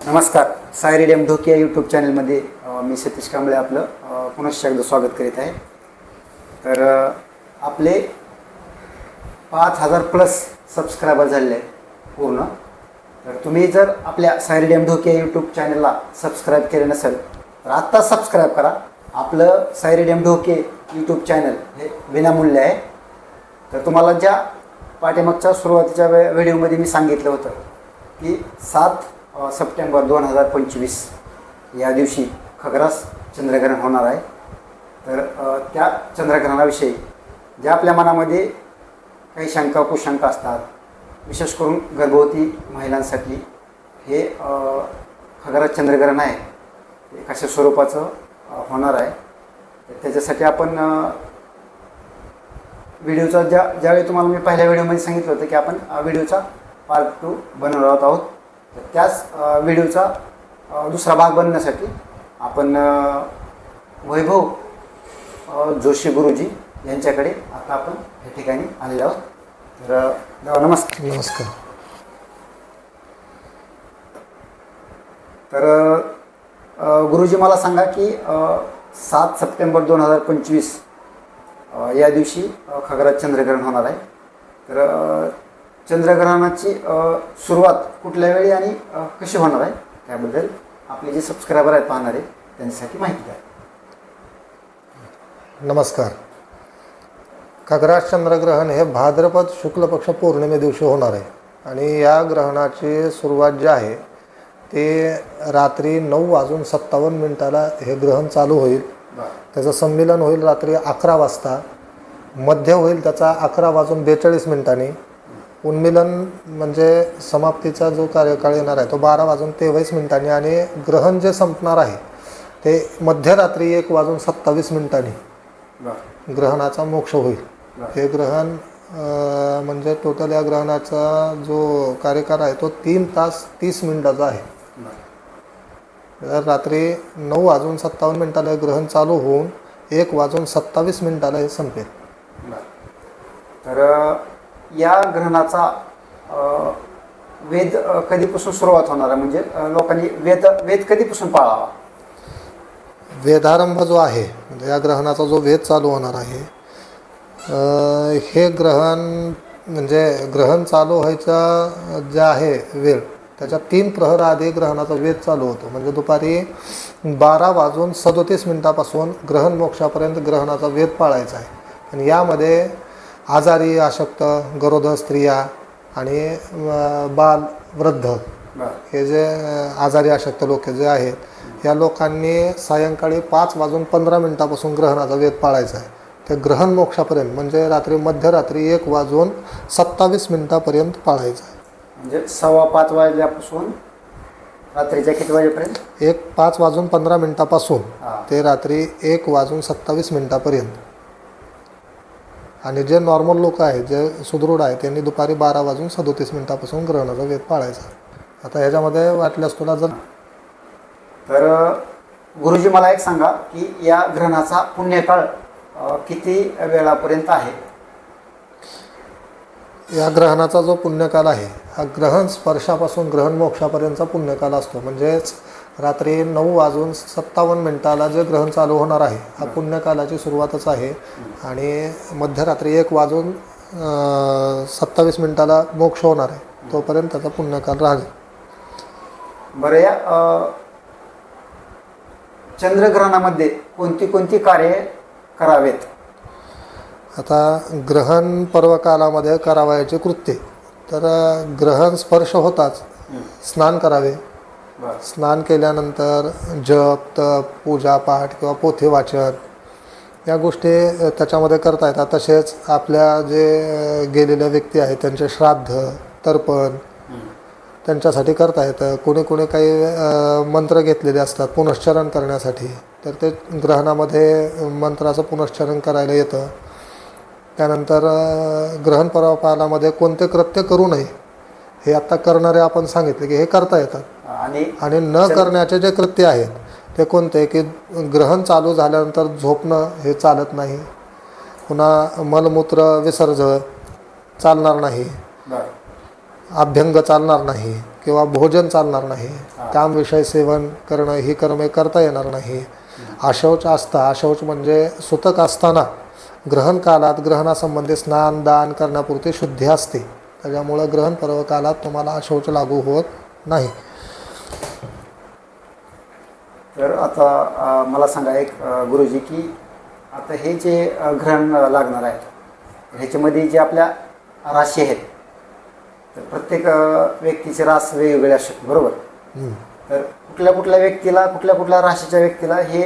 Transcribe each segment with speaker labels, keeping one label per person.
Speaker 1: नमस्कार. सायरी डेम ढोकिया यूट्यूब चॅनलमध्ये मी सतीश कांबळे आपलं. पुनश्च एकदा स्वागत करीत आहे. तर आपले पाच हजार प्लस सबस्क्रायबर झालेले आहेत पूर्ण. तर तुम्ही जर आपल्या सायरी डेम ढोकिया यूट्यूब चॅनलला सबस्क्राईब केले नसेल तर आत्ता सबस्क्राईब करा. आपलं सायरी डेम ढोके यूट्यूब चॅनल हे विनामूल्य आहे. तर तुम्हाला ज्या पाठीमागच्या सुरुवातीच्या वे व्हिडिओमध्ये मी सांगितलं होतं की सात सप्टेंबर दोन हजार पंचवीस या दिवशी खग्रास चंद्रग्रहण होणार आहे. तर त्या चंद्रग्रहणाविषयी ज्या आपल्या मनामध्ये काही शंका कुशंका असतात विशेष करून गर्भवती महिलांसाठी हे खग्रास चंद्रग्रहण आहे ते कशा स्वरूपाचं होणार आहे. तर त्याच्यासाठी आपण व्हिडिओचा ज्या ज्यावेळी तुम्हाला मी पहिल्या व्हिडिओमध्ये सांगितलं होतं की आपण व्हिडिओचा पार्ट टू बनवणार आहोत. तर त्याच व्हिडिओचा दुसरा भाग बनवण्यासाठी आपण वैभव जोशी गुरुजी यांच्याकडे आता आपण या ठिकाणी आलेलो आहोत. तर दादा नमस्कार.
Speaker 2: नमस्कार.
Speaker 1: तर गुरुजी मला सांगा की सात सप्टेंबर दोन हजार पंचवीस या दिवशी खगरात चंद्रग्रहण होणार आहे. तर चंद्रग्रहणाची सुरुवात कुठल्या वेळी आणि कशी होणार आहे? त्याबद्दल आपले जे सबस्क्रायबर आहेत पाहणारे त्यांच्यासाठी माहिती द्या.
Speaker 2: नमस्कार. खग्रास चंद्रग्रहण हे भाद्रपद शुक्ल पक्ष पौर्णिमे दिवशी होणार आहे. आणि या ग्रहणाची सुरुवात जी आहे ते रात्री नऊ वाजून सत्तावन्न मिनिटाला हे ग्रहण चालू होईल. त्याचं संमेलन होईल रात्री अकरा वाजता. मध्य होईल त्याचा अकरा वाजून बेचाळीस मिनिटांनी. उन्मिलन म्हणजे समाप्तीचा जो कार्यकाळ येणार आहे तो बारा वाजून तेवीस मिनिटांनी आणि ग्रहण जे संपणार आहे ते मध्यरात्री एक वाजून सत्तावीस मिनिटांनी ग्रहणाचा मोक्ष होईल. हे ग्रहण म्हणजे टोटल या ग्रहणाचा जो कार्यकाळ आहे तो तीन तास तीस मिनिटाचा आहे. रात्री नऊ वाजून सत्तावन्न मिनिटाला ग्रहण चालू होऊन एक वाजून सत्तावीस मिनिटाला हे संपेल.
Speaker 1: तर या ग्रहणाचा वेद कधीपासून सुरुवात होणार आहे? म्हणजे लोकांनी वेद वेद कधीपासून पाळावा?
Speaker 2: वेदारंभ जो आहे म्हणजे या ग्रहणाचा जो वेध चालू होणार आहे हे ग्रहण म्हणजे ग्रहण चालू व्हायचा जे आहे वेळ त्याच्या तीन प्रहर आधी ग्रहणाचा वेध चालू होतो. म्हणजे दुपारी बारा वाजून सदोतीस मिनिटापासून ग्रहण मोक्षापर्यंत ग्रहणाचा वेध पाळायचा आहे. आणि यामध्ये आजारी अशक्त गरोदर स्त्रिया आणि बाल वृद्ध हे जे आजारी अशक्त लोक जे आहेत या लोकांनी सायंकाळी पाच वाजून पंधरा मिनिटापासून ग्रहणाचा वेध पाळायचा आहे. ते ग्रहण मोक्षापर्यंत म्हणजे रात्री मध्यरात्री एक वाजून सत्तावीस मिनिटापर्यंत पाळायचं आहे.
Speaker 1: म्हणजे सव्वा पाच वाजल्यापासून रात्रीच्या किती वाजेपर्यंत?
Speaker 2: एक पाच वाजून पंधरा मिनिटापासून. ते रात्री एक वाजून सत्तावीस मिनिटापर्यंत. आणि जे नॉर्मल लोक आहेत जे सुदृढ आहेत त्यांनी दुपारी बारा वाजून सदोतीस मिनिटापासून ग्रहणाचा वेध पाळायचा. आता ह्याच्यामध्ये वाटल्यास तुला जर
Speaker 1: तर गुरुजी मला एक सांगा की या ग्रहणाचा पुण्यकाळ किती वेळापर्यंत आहे
Speaker 2: या ग्रहणाचा जो पुण्यकाल आहे हा ग्रहण स्पर्शापासून ग्रहण मोक्षापर्यंतचा पुण्यकाल असतो म्हणजेच रात्री नऊ वाजून सत्तावन्न मिनिटाला जे ग्रहण चालू होणार आहे हा पुण्यकालाची सुरुवातच आहे. आणि मध्यरात्री एक वाजून सत्तावीस मिनिटाला मोक्ष होणार आहे. तोपर्यंत त्याचा पुण्यकाल राहील
Speaker 1: बरं या चंद्रग्रहणामध्ये कोणती कोणती कार्ये करावेत?
Speaker 2: आता ग्रहण पर्वकालामध्ये करावयाचे कृत्ये. तर ग्रहण स्पर्श होताच स्नान करावे स्नान केल्यानंतर जप तप पूजापाठ किंवा पोथी वाचन या गोष्टी त्याच्यामध्ये करता येतात. तसेच आपल्या जे गेलेल्या व्यक्ती आहेत त्यांचे श्राद्ध तर्पण त्यांच्यासाठी करता येतं. कोणी कोणी काही मंत्र घेतलेले असतात पुनश्चरण करण्यासाठी तर ते ग्रहणामध्ये मंत्राचं पुनश्चरण करायला येतं. त्यानंतर ग्रहण पर्वकालामध्ये कोणते कृत्य करू नये हे आत्ता करणारे आपण सांगितले की हे करता येतात.
Speaker 1: आणि
Speaker 2: न करण्याचे जे कृत्य आहेत ते कोणते? की ग्रहण चालू झाल्यानंतर झोपणं हे चालत नाही. पुन्हा मलमूत्र विसर्जन चालणार नाही. अभ्यंग चालणार नाही किंवा भोजन चालणार नाही. काम विषय सेवन करणं ही कर्मे करता येणार नाही. आशौच असता आशौच म्हणजे सुतक असताना ग्रहण कालात ग्रहणासंबंधी स्नान दान करण्यापुरती शुद्धी असते. त्याच्यामुळं ग्रहण पर्व कालात तुम्हाला आशौच लागू होत नाही.
Speaker 1: तर आता मला सांगा एक गुरुजी की आता हे जे ग्रहण लागणार आहे ह्याच्यामध्ये जे आपल्या राशी आहेत तर प्रत्येक व्यक्तीचे रास वेगवेगळे असू शकते बरोबर. तर कुठल्या कुठल्या व्यक्तीला कुठल्या कुठल्या राशीच्या व्यक्तीला हे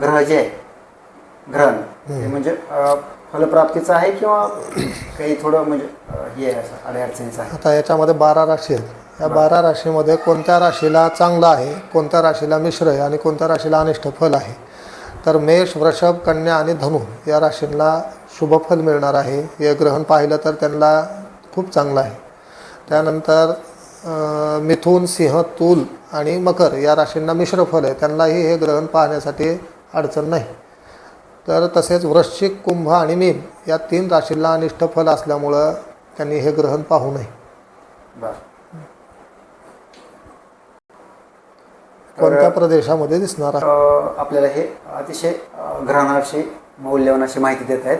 Speaker 1: ग्रह जे आहे ग्रहण म्हणजे फलप्राप्तीचं आहे किंवा काही थोडं म्हणजे हे आहे असं अडीअडचणीचं आहे?
Speaker 2: आता याच्यामध्ये बारा राशी आहेत. या बारा. राशीमध्ये कोणत्या राशीला चांगलं आहे कोणत्या राशीला मिश्र आहे आणि कोणत्या राशीला अनिष्ट फल आहे? तर मेष वृषभ कन्या आणि धनु या राशींना शुभ फल मिळणार आहे. हे ग्रहण पाहिलं तर त्यांना खूप चांगलं आहे. त्यानंतर मिथुन सिंह तूल आणि मकर या राशींना मिश्र फल आहे. त्यांनाही हे ग्रहण पाहण्यासाठी अडचण नाही. तर तसेच वृश्चिक कुंभ आणि मीन या तीन राशींना अनिष्ट फल असल्यामुळं त्यांनी हे ग्रहण पाहू नये.
Speaker 1: बरं.
Speaker 2: कोणत्या प्रदेशामध्ये दिसणार आहे?
Speaker 1: आपल्याला हे अतिशय ग्रहणाविषयी मौल्यवान अशी माहिती देत आहेत.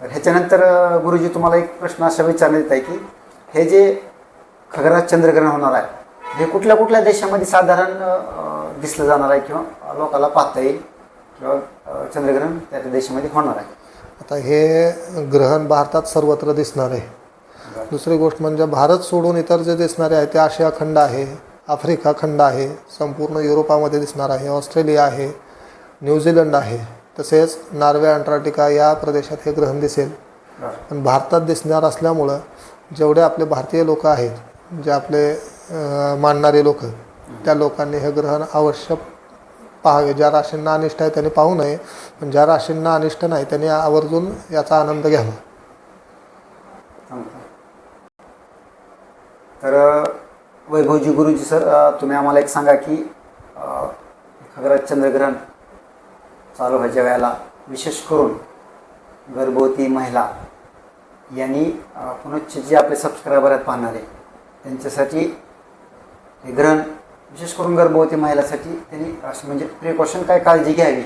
Speaker 1: तर ह्याच्यानंतर गुरुजी तुम्हाला एक प्रश्न असा विचारण्यात येत आहे की हे जे खगराज चंद्रग्रहण होणार आहे हे कुठल्या कुठल्या देशामध्ये साधारण दिसलं जाणार आहे किंवा लोकांना पाहता येईल? किंवा चंद्रग्रहण त्या त्या देशामध्ये होणार आहे.
Speaker 2: आता हे ग्रहण भारतात सर्वत्र दिसणार आहे. दुसरी गोष्ट म्हणजे भारत सोडून इतर जे दिसणारे आहे ते आशिया खंड आहे आफ्रिका खंड आहे संपूर्ण युरोपामध्ये दिसणार आहे ऑस्ट्रेलिया आहे न्यूझीलंड आहे तसेच नॉर्वे अंटार्क्टिका या प्रदेशात हे ग्रहण दिसेल. पण भारतात दिसणार असल्यामुळं जेवढे आपले भारतीय लोक आहेत जे आपले मानणारे लोक त्या लोकांनी हे ग्रहण अवश्य पाहावे ज्या राशींना अनिष्ट आहे त्यांनी पाहू नये पण ज्या राशींना अनिष्ट नाही त्यांनी आवर्जून याचा आनंद घ्यावा.
Speaker 1: तर वैभवजी गुरुजी सर तुम्ही आम्हाला एक सांगा की अ, खगराज चंद्रग्रहण चालू व्हायच्या वेळेला विशेष करून गर्भवती महिला यांनी पुनश्च जे आपले सबस्क्रायबर आहेत पाहणारे त्यांच्यासाठी हे ग्रहण विशेष करून गर्भवती महिलासाठी त्यांनी असं म्हणजे प्रिकॉशन काय काळजी घ्यावी.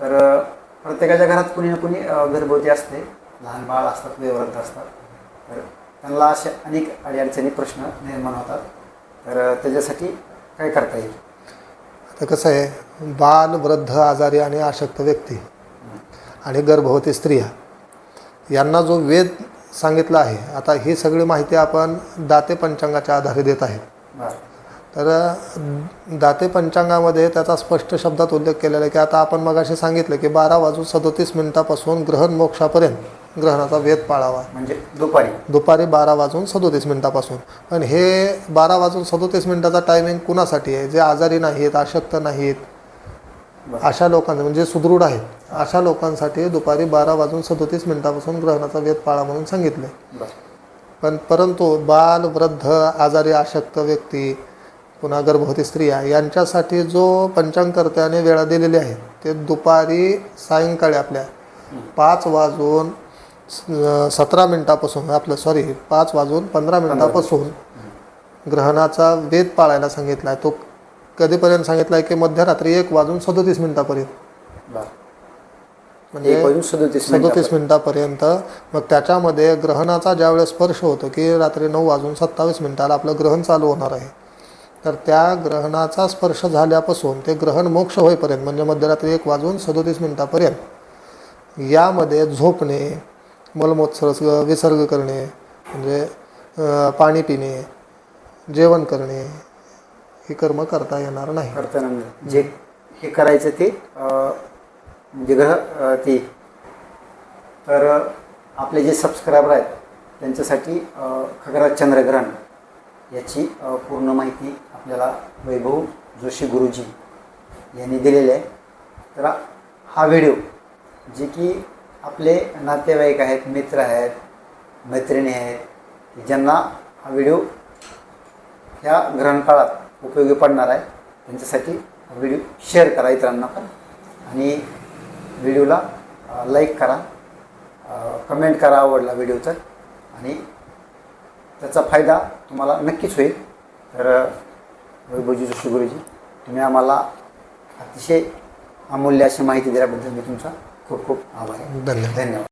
Speaker 1: तर प्रत्येकाच्या घरात कुणी ना कुणी गर्भवती असते. लहान बाळ असतात वयोवृद्ध असतात. तर त्यांना असे अनेक अडीअडचणी प्रश्न निर्माण होतात. तर त्याच्यासाठी काय करता येईल?
Speaker 2: आता कसं आहे बाल वृद्ध आजारी आणि अशक्त व्यक्ती आणि गर्भवती स्त्रिया यांना जो वेद सांगितला आहे आता ही सगळी माहिती आपण दाते पंचांगाच्या आधारे देत आहेत. तर दाते पंचांगामध्ये त्याचा स्पष्ट शब्दात उल्लेख केलेला आहे की आता आपण मगाशी सांगितलं की बारा वाजून सदोतीस मिनिटापासून ग्रहण मोक्षापर्यंत ग्रहणाचा वेध पाळावा.
Speaker 1: म्हणजे दुपारी.
Speaker 2: दुपारी बारा वाजून सदोतीस मिनिटापासून. पण हे बारा वाजून सदोतीस मिनिटाचा टायमिंग कुणासाठी आहे? जे आजारी नाहीत अशक्त नाहीत. अशा लोकांना म्हणजे सुदृढ आहेत अशा लोकांसाठी दुपारी बारा वाजून सदोतीस मिनिटापासून ग्रहणाचा वेध पाळा म्हणून सांगितलं पण परंतु बाल वृद्ध आजारी अशक्त व्यक्ती पुन्हा गर्भवती स्त्रिया यांच्यासाठी जो पंचांगकर्त्याने वेळा दिलेली आहे ते दुपारी सायंकाळी आपल्या पाच वाजून स- सतरा मिनटापासून आपलं सॉरी पाच वाजून पंधरा मिनिटापासून ग्रहणाचा वेध पाळायला सांगितला आहे तो कधीपर्यंत सांगितला आहे की मध्यरात्री एक वाजून सदोतीस मिनटापर्यंत. म्हणजे
Speaker 1: सदोतीस
Speaker 2: मिनिटापर्यंत. मग त्याच्यामध्ये ग्रहणाचा ज्यावेळेस स्पर्श होतो की रात्री नऊ वाजून सत्तावीस मिनिटाला आपलं ग्रहण चालू होणार आहे. तर त्या ग्रहणाचा स्पर्श झाल्यापासून ते ग्रहण मोक्ष होईपर्यंत म्हणजे मध्यरात्री एक वाजून सदोतीस मिनिटापर्यंत यामध्ये झोपणे मलमोत्सर्ग विसर्ग करणे म्हणजे पाणी पिणे जेवण करणे ही कर्म करता येणार नाही.
Speaker 1: करताना जे हे करायचं ते म्हणजे ग्रह ती ते. तर आपले जे सबस्क्रायबर आहेत त्यांच्यासाठी खगरा चंद्रग्रहण याची पूर्ण माहिती आपल्याला वैभव जोशी गुरुजी यांनी दिलेली आहे. तर हा व्हिडिओ जे की आपले नातेवाईक आहेत मित्र आहेत मैत्रिणी आहेत ज्यांना हा व्हिडिओ ह्या ग्रहणकाळात उपयोगी पडणार आहे त्यांच्यासाठी व्हिडिओ शेअर करा इतरांना पण. आणि व्हिडिओला लाईक करा कमेंट करा आवडला व्हिडिओ तर. आणि त्याचा फायदा तुम्हाला नक्कीच होईल. तर वैभवजी जोशी गुरुजी तुम्ही आम्हाला अतिशय अमूल्य अशी माहिती दिल्याबद्दल मी तुमचा खूप खूप आभार आहे.
Speaker 2: धन्यवाद.
Speaker 1: धन्यवाद.